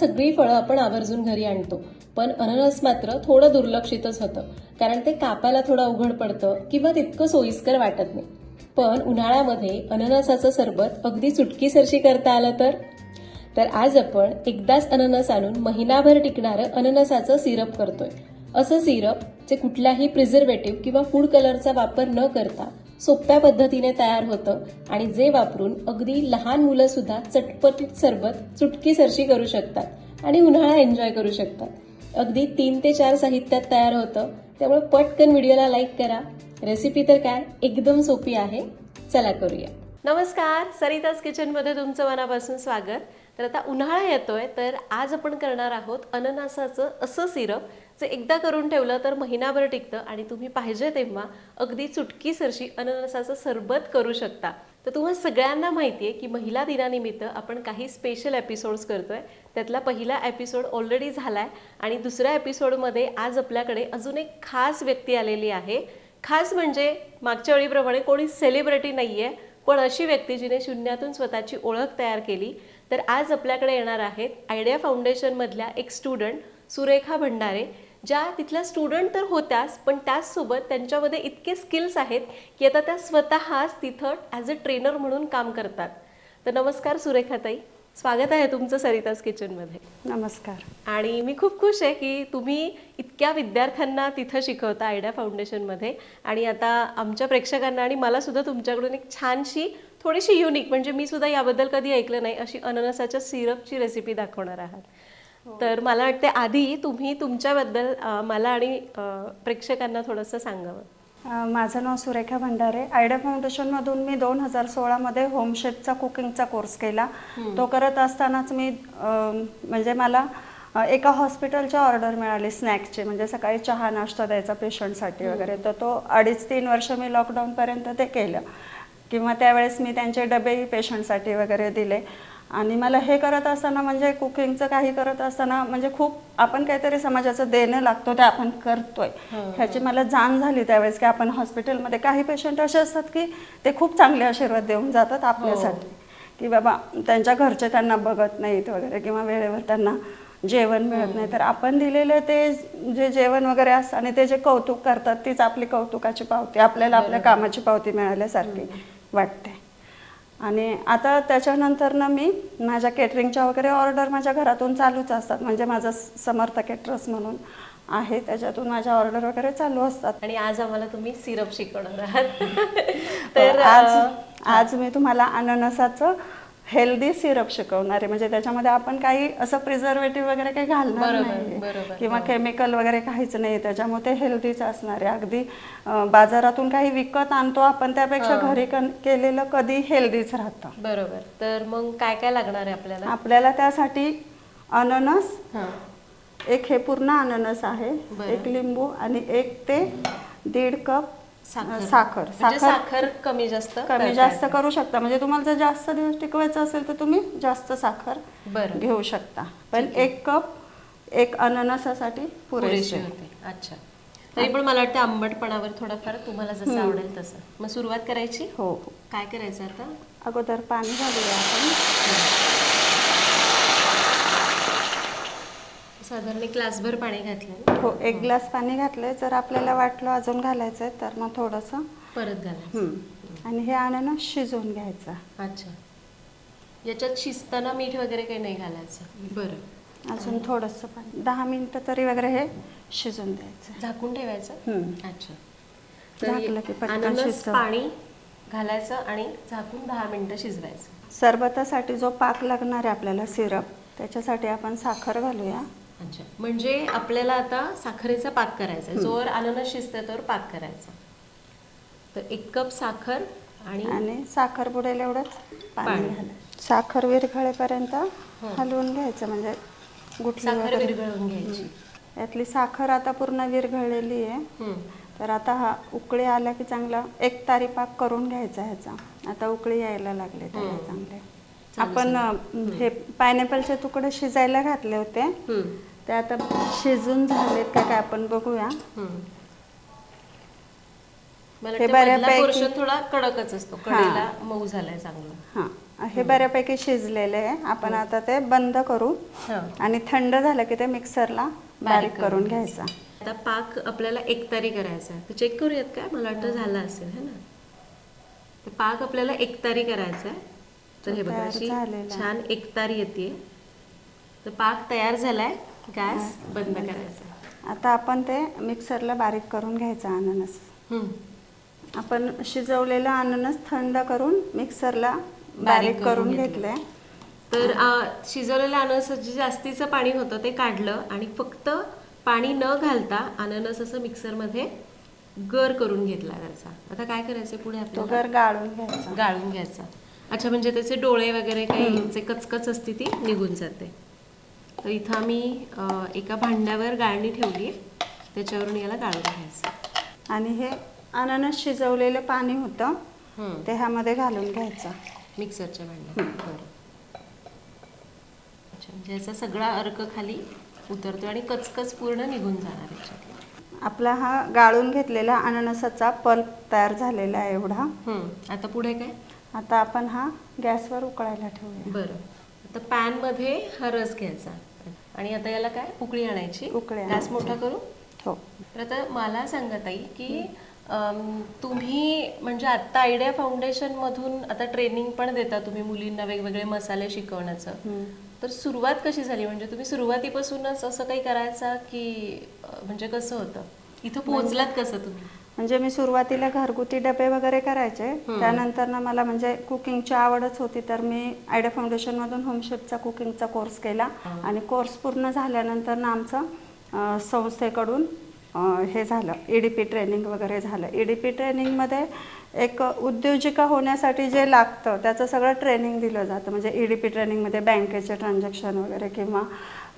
सगळी फळं आपण आवर्जून घरी आणतो. पण अननस मात्र थोडं दुर्लक्षितच होतं. कारण ते कापायला थोडं अवघड पडतं किंवा तितकं सोयीस्कर वाटत नाही. पण उन्हाळ्यामध्ये अननसाचं सरबत अगदी चुटकीसरशी करता आलं तर? तर आज आपण एकदाच अननस आणून महिनाभर टिकणारं अननसाचं सिरप करतोय. असं सिरप जे कुठल्याही प्रिझर्वेटिव्ह किंवा फूड कलरचा वापर न करता सोप्या पद्धतीने तयार होतं आणि जे वापरून अगदी लहान मुलं सुद्धा चटपटीत सरबत चुटकीसरशी करू शकतात आणि उन्हाळा एन्जॉय करू शकतात. अगदी तीन ते चार साहित्यात तयार होतं. त्यामुळे पटकन व्हिडिओला लाईक करा. रेसिपी तर काय? एकदम सोपी आहे. चला करूया. नमस्कार. सरिताज किचनमध्ये तुमचं मनापासून स्वागत. तर आता उन्हाळा येतोय तर आज आपण करणार आहोत अननसाचं असं सिरप जे एकदा करून ठेवलं तर महिनाभर टिकतं आणि तुम्ही पाहिजे तेव्हा अगदी चुटकीसरशी अननसाचं सरबत करू शकता. तर तुम्हा सगळ्यांना माहिती आहे की महिला दिनानिमित्त आपण काही स्पेशल एपिसोड्स करतोय. त्यातला पहिला एपिसोड ऑलरेडी झाला आहे आणि दुसऱ्या एपिसोडमध्ये आज आपल्याकडे अजून एक खास व्यक्ती आलेली आहे. खास म्हणजे मागच्या वेळीप्रमाणे कोणी सेलिब्रिटी नाही आहे पण अशी व्यक्ती जिने शून्यातून स्वतःची ओळख तयार केली. तर आज आपल्याकडे येणार आहेत आयडिया फाउंडेशनमधल्या एक स्टुडंट सुरेखा भंडारे. ज्या तिथल्या स्टुडंट तर होत्याच पण त्याचसोबत त्यांच्यामध्ये इतके स्किल्स आहेत की आता त्या स्वतःच तिथं ॲज अ ट्रेनर म्हणून काम करतात. तर नमस्कार सुरेखाताई. स्वागत आहे तुमचं सरिताज किचनमध्ये नमस्कार. आणि मी खूप खुश आहे की तुम्ही इतक्या विद्यार्थ्यांना तिथं शिकवता आयडिया फाउंडेशनमध्ये आणि आता आमच्या प्रेक्षकांना आणि मला सुद्धा तुमच्याकडून एक छानशी थोडीशी युनिक म्हणजे मी सुद्धा याबद्दल कधी ऐकलं नाही अशी अननसाच्या सिरपची रेसिपी दाखवणार आहात. तर मला वाटते आधी तुम्ही तुमच्याबद्दल मला आणि प्रेक्षकांना थोडंसं सांगावं. माझं नाव सुरेखा भंडारे. आयडिया फाउंडेशनमधून मी दोन हजार सोळामध्ये होम शेफचा कुकिंगचा कोर्स केला. तो करत असतानाच मी म्हणजे मला एका हॉस्पिटलच्या ऑर्डर मिळाली स्नॅक्सची. म्हणजे सकाळी चहा नाश्ता द्यायचा पेशंटसाठी वगैरे. तर तो अडीच तीन वर्ष मी लॉकडाऊनपर्यंत ते केलं. किंवा त्यावेळेस मी त्यांचे डबेही पेशंटसाठी वगैरे दिले. आणि मला हे करत असताना म्हणजे कुकिंगचं काही करत असताना म्हणजे खूप आपण काहीतरी समाजाचं देणं लागतो ते आपण करतोय. ह्याची मला जाण झाली त्यावेळेस की आपण हॉस्पिटलमध्ये काही पेशंट असे असतात की ते खूप चांगले आशीर्वाद देऊन जातात आपल्यासाठी. की बाबा त्यांच्या घरचे त्यांना बघत नाहीत वगैरे किंवा वेळेवर त्यांना जेवण मिळत नाही. तर आपण दिलेलं ते जे जेवण वगैरे असतं आणि ते जे कौतुक करतात तीच आपली कौतुकाची पावती आपल्याला आपल्या कामाची पावती मिळाल्यासारखी वाटते. आणि आता त्याच्यानंतर ना मी माझ्या केटरिंगच्या वगैरे ऑर्डर माझ्या घरातून चालूच असतात. म्हणजे माझं समर्थ केटरर्स म्हणून आहे. त्याच्यातून माझ्या ऑर्डर वगैरे चालू असतात. आणि आज आम्हाला तुम्ही सिरप शिकवणार आहात. तर तर आज आज मी तुम्हाला अननसाचं हेल्दी सिरप शिकवणार. म्हणजे त्याच्यामध्ये आपण काही असं प्रिझर्वेटिव्ह वगैरे काही घालणार नाही किंवा केमिकल वगैरे काहीच नाही. त्याच्यामुळे ते हेल्दीच असणार आहे. अगदी बाजारातून काही विकत आणतो आपण त्यापेक्षा घरी कन- केलेलं कधी हेल्दीच राहतं. बरोबर. तर मग काय काय लागणार आहे आपल्याला? आपल्याला त्यासाठी अननस हां. एक हे पूर्ण अननस आहे. एक लिंबू आणि एक ते दीड कप साखर. साखर. म्हणजे साखर कमी जास्त कमी जास्त. करू शकता. म्हणजे तुम्हाला जर जास्त दिवस टिकवायचं असेल तर तुम्ही जास्त साखर बरं. घेऊ शकता. पण एक कप एक अननसासाठी पुरेशी पुरेसे होते. अच्छा. तरी पण मला वाटतं आंबटपणावर थोडाफार तुम्हाला जसं आवडेल तसं. मग सुरुवात करायची? हो. काय करायचं आता? अगोदर पाणी घालूया आपण. साधारण एक ग्लासभर पाणी घातलं हो एक ग्लास पाणी घातलंय. जर आपल्याला वाटलं अजून घालायचंय तर मग थोडंसं परत घालायचं. हम्म. आणि हे अननस शिजवून घ्यायचं. अच्छा. याच्यात शिजताना मीठ वगैरे काही नाही घालायचं? बरं. अजून थोडंसं पाणी. दहा मिनिटं तरी वगैरे हे शिजवून द्यायचं. झाकून ठेवायचं? हम्म. अच्छा. झाकलं की पटकन अननस शिजतं. पाणी घालायचं आणि झाकून दहा मिनिटं शिजवायचं. सरबतासाठी जो पाक लागणार आहे आपल्याला सिरप त्याच्यासाठी आपण साखर घालूया. अच्छा. म्हणजे आपल्याला आता साखरेचा पाक करायचा आहे. जोवर अननस शिजते तर पाक करायचा. तर एक कप साखर आणि आणि साखर बुडेल एवढंच. पाणी पाणी. घालायचं साखर विरघळेपर्यंत हलवून घ्यायचं. म्हणजे गुठली साखर वगैरे. विरघळवून घ्यायची. यातली साखर आता पूर्ण विरघळलेली आहे. हम्म. तर आता हा उकळी आला की चांगला एक तारी पाक करून घ्यायचा ह्याचा. आता उकळी यायला लागले त्याला चांगले. आपण अं, हे पायनॅपलचे तुकडे शिजायला घातले होते. हम्म. ते आता शिजून झालेत का काय आपण बघूया. हम्म. मला हे वाटतं मधला बऱ्यापैकी- पोर्शन थोडा कडकच असतो. कडेला मऊ झालाय चांगला. हां. हे बऱ्यापैकी शिजलेले आहे. आपण आता ते बंद करू. आणि थंड झालं की ते मिक्सरला बारीक करून घ्यायचा. आता पाक आपल्याला एकतारी करायचा आहे. तर चेक करूयात काय मला वाटतं झाला असेल है ना? तर पाक आपल्याला एकतारी करायचा आहे. तर हे बघा अशी. छान एकतारी येते. तर पाक तयार झालाय. गॅस बंद करायचा. आता आपण ते मिक्सरला बारीक करून घ्यायचा अननस. हम्म. आपण शिजवलेलं अननस थंड करून मिक्सरला बारीक करून करून घेतलं. घेतलंय. तर आ, शिजवलेलं अननस जे जास्तीचं पाणी होतं ते काढलं आणि फक्त पाणी न घालता अननस असं मिक्सरमध्ये गर करून घेतला त्याचा. आता काय करायचं पुढे आपल्याला? गर गाळून घ्यायचा. गाळून घ्यायचा. अच्छा म्हणजे त्याचे डोळे वगैरे काही जे कचकच असते ती निघून जाते. तर इथं आम्ही एका भांड्यावर गाळणी ठेवली आहे. त्याच्यावरून याला गाळून घ्यायचं आणि हे अननस शिजवलेलं पाणी होतं. ते ह्यामध्ये घालून घ्यायचं. मिक्सरच्या भांड्यात. बरं. अच्छा म्हणजे याचा सगळा अर्क खाली उतरतो आणि कचकच पूर्ण निघून जाणार याच्यातलं. आपला हा गाळून घेतलेला अननसाचा पल्प तयार झालेला आहे एवढा. आता पुढे काय? आता आपण हा गॅसवर उकळायला ठेवूया. बरं. आता पॅनमध्ये हा रस घ्यायचा. आणि आता याला काय? उकळी आणायची. उकळी गॅस आणायची. मोठा करू? हो. तर आता मला सांगा ताई की अम, तुम्ही म्हणजे आता आयडिया फाउंडेशन मधून आता ट्रेनिंग पण देता तुम्ही मुलींना वेगवेगळे मसाले शिकवण्याचं. हम्म. तर सुरुवात कशी झाली? म्हणजे तुम्ही सुरुवातीपासूनच असं काही करायचा की अ, म्हणजे कसं होतं? इथं पोहोचलात कसं तुम्ही? म्हणजे मी सुरुवातीला घरगुती डबे वगैरे करायचे. त्यानंतर ना मला म्हणजे कुकिंगची आवडच होती तर मी आयडिया फाउंडेशनमधून होम शेफचा कुकिंगचा कोर्स केला. आणि कोर्स पूर्ण झाल्यानंतर ना आमचं संस्थेकडून हे झालं ई डी पी ट्रेनिंग वगैरे झालं. ई डी पी ट्रेनिंगमध्ये एक उद्योजिका होण्यासाठी जे लागतं त्याचं सगळं ट्रेनिंग दिलं जातं. म्हणजे ई डी पी ट्रेनिंगमध्ये बँकेचे ट्रान्झॅक्शन वगैरे किंवा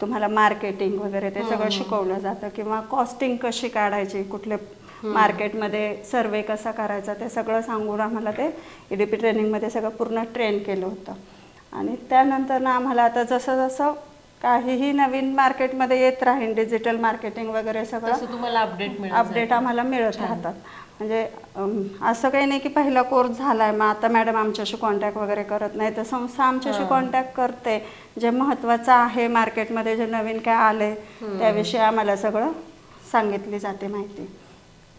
तुम्हाला मार्केटिंग वगैरे ते सगळं शिकवलं जातं. किंवा कॉस्टिंग कशी काढायची कुठले मार्केटमध्ये सर्वे कसा करायचा ते सगळं सांगून आम्हाला ते ई डी पी ट्रेनिंगमध्ये सगळं पूर्ण ट्रेन केलं होतं. आणि त्यानंतर ना आम्हाला आता जसं जसं काहीही नवीन मार्केटमध्ये येत राहील डिजिटल मार्केटिंग वगैरे सगळं तुम्हाला अपडेट मिळत अपडेट आम्हाला मिळत राहतात. म्हणजे असं काही नाही की पहिला कोर्स झालाय मग आता मॅडम आमच्याशी कॉन्टॅक्ट वगैरे करत नाही. तर संस्था आमच्याशी कॉन्टॅक्ट करते. जे महत्त्वाचं आहे मार्केटमध्ये जे नवीन काय आले त्याविषयी आम्हाला सगळं सांगितली जाते माहिती.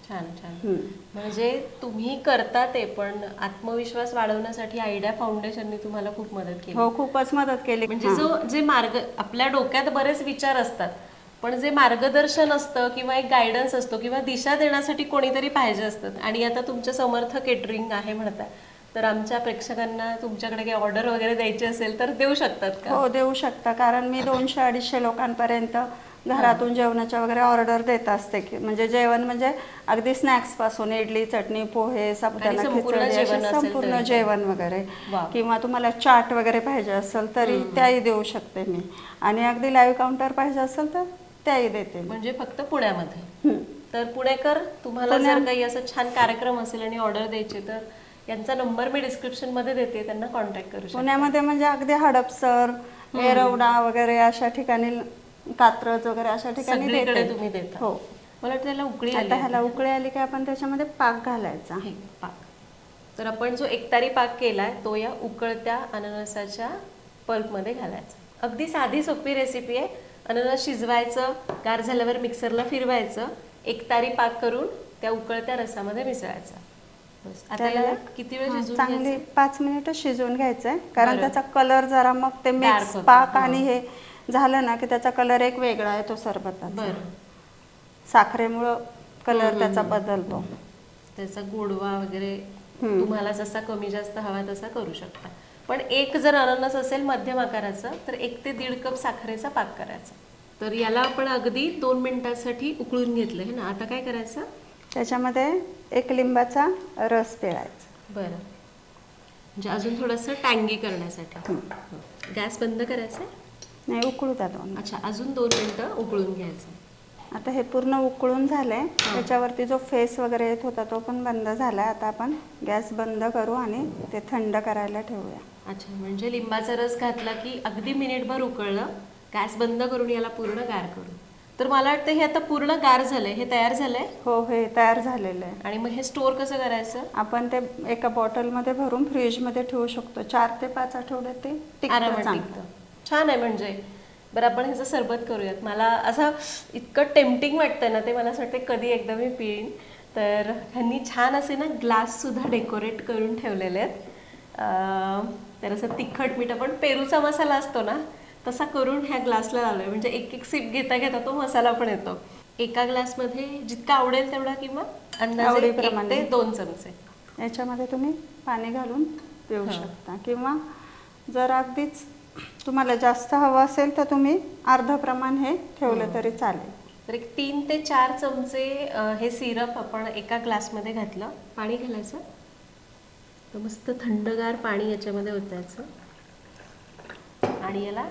छान छान. म्हणजे तुम्ही करता ते पण आत्मविश्वास वाढवण्यासाठी आयडिया फाउंडेशनने तुम्हाला खूप मदत केली. हो खूपच मदत केली. म्हणजे जो जे मार्ग आपल्या डोक्यात बरेच विचार असतात पण जे मार्गदर्शन असतं किंवा एक गायडन्स असतो किंवा दिशा देण्यासाठी कोणीतरी पाहिजे असतं आणि आता तुमचं समर्थ केटरिंग आहे म्हणता तर आमच्या प्रेक्षकांना तुमच्याकडे काही ऑर्डर वगैरे द्यायची असेल तर देऊ शकतात का? हो देऊ शकता. कारण मी दोनशे अडीचशे लोकांपर्यंत घरातून जेवणाच्या वगैरे ऑर्डर देत असते की म्हणजे जेवण म्हणजे अगदी स्नॅक्सपासून इडली चटणी पोहे साबुदाणा संपूर्ण खिचडी संपूर्ण. जेवण वगैरे. किंवा तुम्हाला चाट वगैरे पाहिजे असेल तरी त्याही देऊ शकते मी. आणि अगदी लाईव्ह काउंटर पाहिजे असेल तर त्याही देते म्हणजे फक्त पुण्यामध्ये. तर पुणेकर तुम्हाला जर काही असं छान कार्यक्रम असेल आणि ऑर्डर द्यायची तर यांचा नंबर मी डिस्क्रिप्शनमध्ये देते त्यांना कॉन्टॅक्ट करू पुण्यामध्ये म्हणजे अगदी हडपसर एरवडा वगैरे अशा ठिकाणी कात्रज वगैरे अशा ठिकाणी सगळीकडे देते. तुम्ही देता. हो. मला वाटतं त्याला उकळी आली आता ह्याला उकळी आली की आपण त्याच्यामध्ये पाक घालायचा. आहे पाक. तर आपण जो एकतारी पाक केलाय तो या उकळत्या अननसाच्या पल्पमध्ये घालायचा. अगदी साधी सोपी रेसिपी आहे. अननस शिजवायचं गार झाल्यावर मिक्सरला फिरवायचं एकतारी पाक करून त्या उकळत्या रसामध्ये मिसळायचा. बस. आता त्याला याला किती वेळ शिजवून चांगली घ्यायचं? पाच मिनिटं शिजवून घ्यायचंय कारण बरं. त्याचा कलर जरा मग ते Dark मिक्स होतो, पाक हो. आणि हे झालं ना की त्याचा कलर एक वेगळा आहे तो सरबताचा. बरं. साखरेमुळं कलर त्याचा बदलतो. त्याचा गोडवा वगैरे हम्म. तुम्हाला जसा कमी जास्त हवा तसा करू शकता. पण एक जर अननस असेल मध्यम आकाराचा तर एक ते दीड कप साखरेचा पाक करायचा. तर याला आपण अगदी दोन मिनिटासाठी उकळून घेतलं आहे ना? आता काय करायचं? त्याच्यामध्ये एक लिंबाचा रस पिळायचा. बरं. म्हणजे अजून थोडंसं टँगी करण्यासाठी. गॅस बंद करायचा? आहे? नाही उकळू द्या दोन. अच्छा अजून दोन मिनिटं उकळून घ्यायचं. आता हे पूर्ण उकळून झालंय. त्याच्यावरती जो फेस वगैरे येत होता तो पण बंद झालाय. आता आपण गॅस बंद करू आणि ते थंड करायला ठेवूया. अच्छा म्हणजे लिंबाचा रस घातला की अगदी मिनिटभर उकळलं गॅस बंद करून याला पूर्ण गार करू. तर मला वाटतं हे आता पूर्ण गार झालंय. हे तयार झालंय? हो हे तयार झालेलं आहे. आणि मग हे स्टोअर कसं करायचं? आपण ते एका बॉटलमध्ये भरून फ्रीजमध्ये ठेवू शकतो. चार ते पाच आठवड्यात ते टिकतं आरामात चांगलं. टिकतं. छान आहे म्हणजे. बरं आपण ह्याचं सरबत करूयात. मला असं इतकं टेम्पटिंग वाटतं ना ते मला असं वाटतं कधी एकदा मी पिईन. तर ह्यांनी छान असे ना ग्लास सुद्धा डेकोरेट करून ठेवलेले आहेत. तर असं तिखट मीठ आपण पेरूचा मसाला असतो ना तसा करून ह्या ग्लासला लावलोय. म्हणजे एक एक सिप घेता घेता तो मसाला पण येतो. एका ग्लासमध्ये जितका आवडेल तेवढा किंवा अंदाजे दोन चमचे. याच्यामध्ये तुम्ही पाणी घालून पिऊ शकता. किंवा जर अगदीच तुम्हाला जास्त हवं असेल तर तुम्ही अर्ध प्रमाण हे ठेवलं तरी चालेल. तर एक तीन ते चार चमचे अ, हे सिरप आपण एका ग्लासमध्ये घातलं. पाणी घालायचं. तर मस्त थंडगार पाणी याच्यामध्ये ओतायचं. आणि याला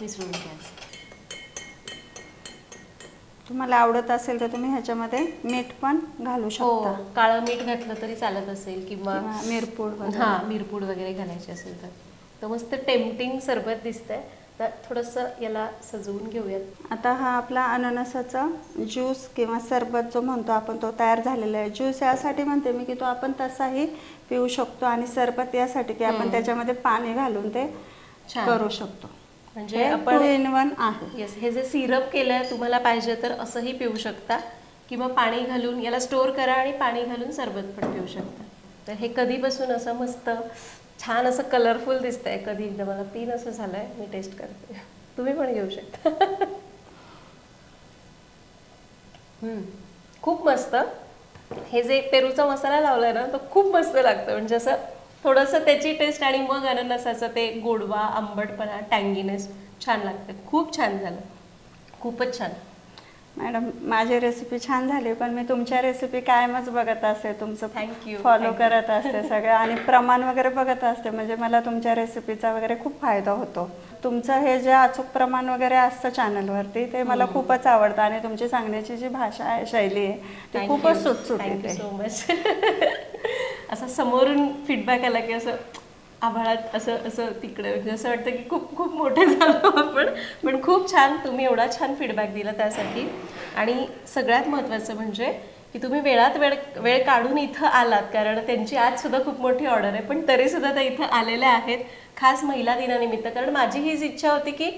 मिसळून घ्यायचं. तुम्हाला आवडत असेल तर तुम्ही ह्याच्यामध्ये मीठ पण घालू हो शकता. काळं मीठ घातलं तरी चालत असेल किंवा किंवा मिरपूड वगैरे. हा मिरपूड वगैरे घालायची असेल तर. तर मस्त टेम्पटिंग सरबत दिसतंय. तर थोडंसं याला सजवून घेऊयात. आता हा आपला अननसाचा ज्यूस किंवा सरबत जो म्हणतो आपण तो तयार झालेला आहे. ज्यूस यासाठी म्हणते मी की तो आपण तसाही पिऊ शकतो आणि सरबत यासाठी की आपण त्याच्यामध्ये पाणी घालून ते. करू शकतो. म्हणजे आपण इन वन आहे. येस हे जे सिरप केलंय तुम्हाला पाहिजे तर असंही पिऊ शकता. किंवा पाणी घालून याला स्टोअर करा आणि पाणी घालून सरबत पण पिऊ शकता. तर हे कधीपासून असं मस्त छान असं कलरफुल दिसतंय. कधी एकदा मला तीन असं झालंय मी टेस्ट करते. तुम्ही पण घेऊ शकता. हम्म. खूप मस्त. हे जे पेरूचा मसाला लावलाय ना तो खूप मस्त लागतं. म्हणजे असं थोडंसं त्याची टेस्ट आणि मग अननसाचं ते गोडवा आंबटपणा टँगीनेस छान लागतं. खूप छान झालं. खूपच छान. मॅडम माझी रेसिपी छान झाली पण मी तुमच्या रेसिपी कायमच बघत असते. तुमचं you, फॉलो. करत असते सगळं आणि प्रमाण वगैरे बघत असते. म्हणजे मला तुमच्या रेसिपीचा वगैरे खूप फायदा होतो. तुमचं हे जे अचूक प्रमाण वगैरे असतं चॅनलवरती ते मला खूपच आवडतं आणि तुमची सांगण्याची जी भाषा आहे शैली आहे ती खूपच सुटसुटीत आहे. सो मच असं समोरून फीडबॅक आला की असं आभाळात असं असं तिकडे म्हणजे असं वाटतं की खूप खूप मोठे झालो. पण खूप छान तुम्ही एवढा छान फीडबॅक दिला त्यासाठी. आणि सगळ्यात महत्त्वाचं म्हणजे की तुम्ही वेळात वेळ वेळ काढून इथं आलात. कारण त्यांची आज सुद्धा खूप मोठी ऑर्डर आहे. पण तरी सुद्धा त्या इथं आलेल्या आहेत. खास महिला दिनानिमित्त. कारण माझी हीच इच्छा होती की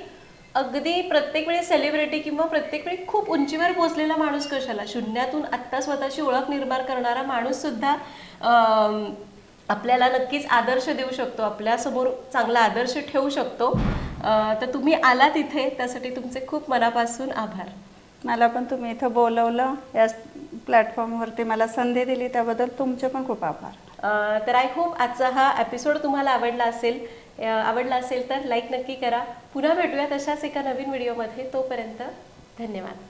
अगदी प्रत्येक वेळी सेलिब्रिटी किंवा प्रत्येक वेळी खूप उंचीवर पोहोचलेला माणूस कशाला? शून्यातून आत्ता स्वतःची ओळख निर्माण करणारा माणूस सुद्धा आपल्याला नक्कीच आदर्श देऊ शकतो. आपल्यासमोर चांगला आदर्श ठेवू शकतो. तर तुम्ही आलात इथे त्यासाठी तुमचे खूप मनापासून आभार. मला पण तुम्ही इथं बोलवलं या प्लॅटफॉर्मवरती मला संधी दिली त्याबद्दल तुमचे पण खूप आभार. तर आय होप आजचा हा एपिसोड तुम्हाला आवडला असेल. आवडला असेल तर लाईक नक्की करा. पुन्हा भेटूया तशाच एका नवीन व्हिडिओमध्ये तोपर्यंत धन्यवाद.